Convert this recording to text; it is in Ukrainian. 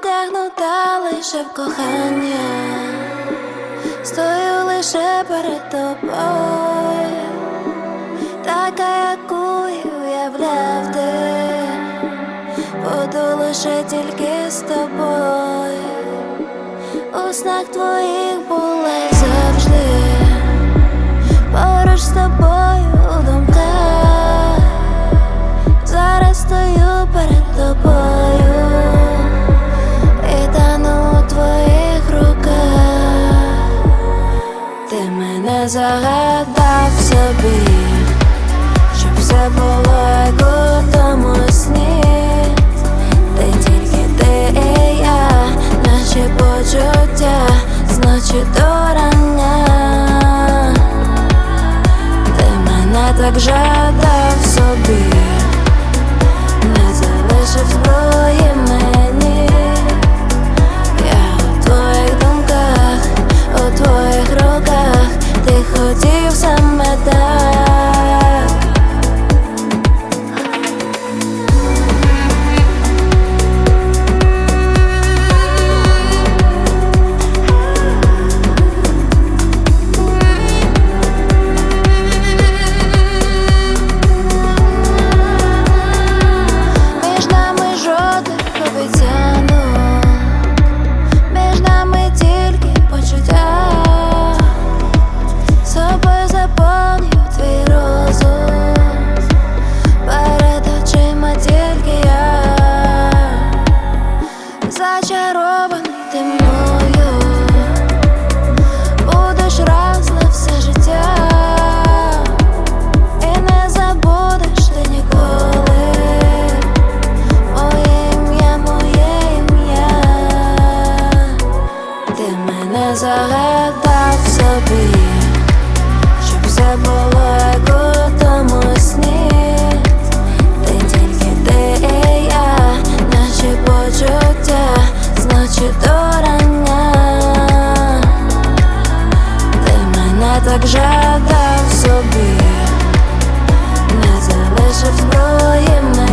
вдягнута лише в кохання, стою лише перед тобою, така, яку уявляв ти, буду лише тільки з тобою, у снах твоїх була й завжди, поруч з тобою у думках, зараз стою перед тобою. Загадав собі, щоб все було як у тому сні. Ти тільки ти і я, наші почуття значить рання. Ти мене так жаль Some. в собі, щоб все тому сні, Ти тільки ти я, наші почуття, значить рання. Ти мене так жадав собі, не залишив зброї мене.